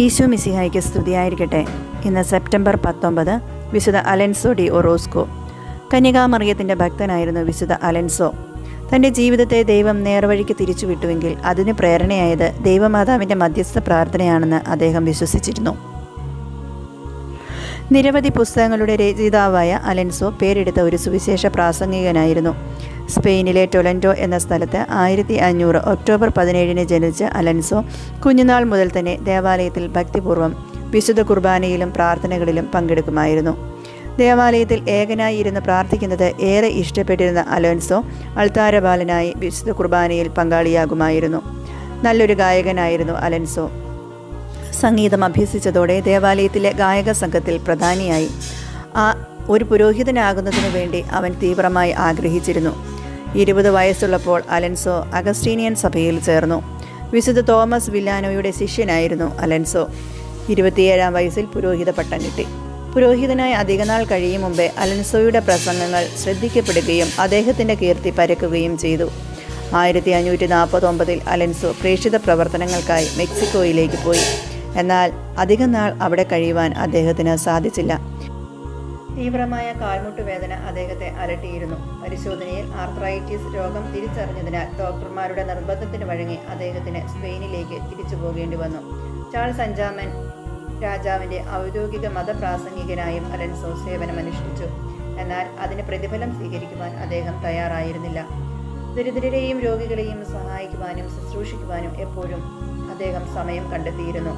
ഈശോ മിസിഹായ്ക്ക് സ്തുതിയായിരിക്കട്ടെ. ഇന്ന് സെപ്റ്റംബർ പത്തൊമ്പത് വിശുദ്ധ അലൻസോ ഡി ഒറോസ്കോ. കന്യകാമറിയത്തിന്റെ ഭക്തനായിരുന്നു വിശുദ്ധ അലൻസോ. തന്റെ ജീവിതത്തെ ദൈവം നേർവഴിക്ക് തിരിച്ചുവിട്ടുവെങ്കിൽ അതിന് പ്രേരണയായത് ദൈവമാതാവിന്റെ മധ്യസ്ഥ പ്രാർത്ഥനയാണെന്ന് അദ്ദേഹം വിശ്വസിച്ചിരുന്നു. നിരവധി പുസ്തകങ്ങളുടെ രചയിതാവായ അലൻസോ പേരെടുത്ത ഒരു സുവിശേഷ പ്രാസംഗികനായിരുന്നു. സ്പെയിനിലെ ടൊലന്റോ എന്ന സ്ഥലത്ത് ആയിരത്തി അഞ്ഞൂറ് ഒക്ടോബർ പതിനേഴിന് ജനിച്ച അലൻസോ കുഞ്ഞുനാൾ മുതൽ തന്നെ ദേവാലയത്തിൽ ഭക്തിപൂർവം വിശുദ്ധ കുർബാനയിലും പ്രാർത്ഥനകളിലും പങ്കെടുക്കുമായിരുന്നു. ദേവാലയത്തിൽ ഏകനായി ഇരുന്ന് പ്രാർത്ഥിക്കുന്നത് ഏറെ ഇഷ്ടപ്പെട്ടിരുന്ന അലോൻസോ അൾത്താരബാലനായി വിശുദ്ധ കുർബാനയിൽ പങ്കാളിയാകുമായിരുന്നു. നല്ലൊരു ഗായകനായിരുന്നു അലൻസോ. സംഗീതം അഭ്യസിച്ചതോടെ ദേവാലയത്തിലെ ഗായക സംഘത്തിൽ പ്രധാനിയായി. ആ ഒരു പുരോഹിതനാകുന്നതിനു വേണ്ടി അവൻ തീവ്രമായി ആഗ്രഹിച്ചിരുന്നു. ഇരുപത് വയസ്സുള്ളപ്പോൾ അലൻസോ അഗസ്റ്റീനിയൻ സഭയിൽ ചേർന്നു. വിശുദ്ധ തോമസ് വില്ലാനോയുടെ ശിഷ്യനായിരുന്നു അലൻസോ. ഇരുപത്തിയേഴാം വയസ്സിൽ പുരോഹിത പട്ടം കിട്ടി പുരോഹിതനായി അധികനാൾ കഴിയും മുമ്പേ അലൻസോയുടെ പ്രസംഗങ്ങൾ ശ്രദ്ധിക്കപ്പെടുകയും അദ്ദേഹത്തിന്റെ കീർത്തി പരക്കുകയും ചെയ്തു. ആയിരത്തി അഞ്ഞൂറ്റി നാൽപ്പത്തൊമ്പതിൽ അലൻസോ പ്രേക്ഷിത പ്രവർത്തനങ്ങൾക്കായി മെക്സിക്കോയിലേക്ക് പോയി. എന്നാൽ അധികം നാൾ അവിടെ കഴിയുവാൻ അദ്ദേഹത്തിന് സാധിച്ചില്ല. തീവ്രമായ കാൽമുട്ട് വേദന അദ്ദേഹത്തെ അലട്ടിയിരുന്നു. പരിശോധനയിൽ ആർത്രൈറ്റിസ് രോഗം തിരിച്ചറിഞ്ഞതിനാൽ ഡോക്ടർമാരുടെ നിർബന്ധത്തിന് വഴങ്ങി അദ്ദേഹത്തിന് സ്പെയിനിലേക്ക് തിരിച്ചു പോകേണ്ടി വന്നു. ചാൾസ് അഞ്ചാമൻ രാജാവിന്റെ ഔദ്യോഗിക മതപ്രാസംഗികനായും അലൻസോ സേവനമനുഷ്ഠിച്ചു എന്നാൽ അതിന് പ്രതിഫലം സ്വീകരിക്കുവാൻ അദ്ദേഹം തയ്യാറായിരുന്നില്ല. ദരിദ്രരെയും രോഗികളെയും സഹായിക്കുവാനും ശുശ്രൂഷിക്കുവാനും എപ്പോഴും അദ്ദേഹം സമയം കണ്ടെത്തിയിരുന്നു.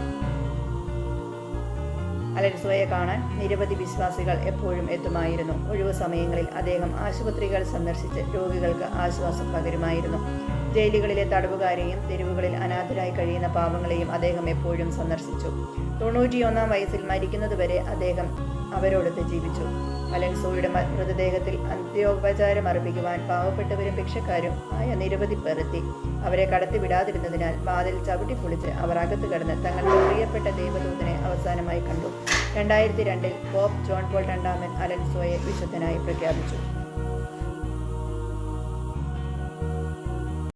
അലൻസോയെ കാണാൻ നിരവധി വിശ്വാസികൾ എപ്പോഴും എത്തുമായിരുന്നു. ഒഴിവു സമയങ്ങളിൽ അദ്ദേഹം ആശുപത്രികൾ സന്ദർശിച്ച് രോഗികൾക്ക് ആശ്വാസം പകരുമായിരുന്നു. ജയിലുകളിലെ തടവുകാരെയും തെരുവുകളിൽ അനാഥരായി കഴിയുന്ന പാവങ്ങളെയും അദ്ദേഹം എപ്പോഴും സന്ദർശിച്ചു. തൊണ്ണൂറ്റിയൊന്നാം വയസ്സിൽ മരിക്കുന്നതുവരെ അദ്ദേഹം അവരോടൊത്ത് ജീവിച്ചു. അലൻസോയുടെ മൃതദേഹത്തിൽ അന്ത്യോപചാരം അർപ്പിക്കുവാൻ പാവപ്പെട്ടവരും ഭിക്ഷക്കാരും ആയ നിരവധി പേർ എത്തി അവരെ കടത്തിവിടാതിരുന്നതിനാൽ വാതിൽ ചവിട്ടി പൊളിച്ച് അവർ അകത്ത് കടന്ന് തങ്ങളുടെ പ്രിയപ്പെട്ട ദൈവദൂതനെ അവസാനമായി കണ്ടു. രണ്ടായിരത്തി രണ്ടിൽ പോപ്പ് ജോൺ പോൾ രണ്ടാമൻ അലൻസോയെ വിശുദ്ധനായി പ്രഖ്യാപിച്ചു.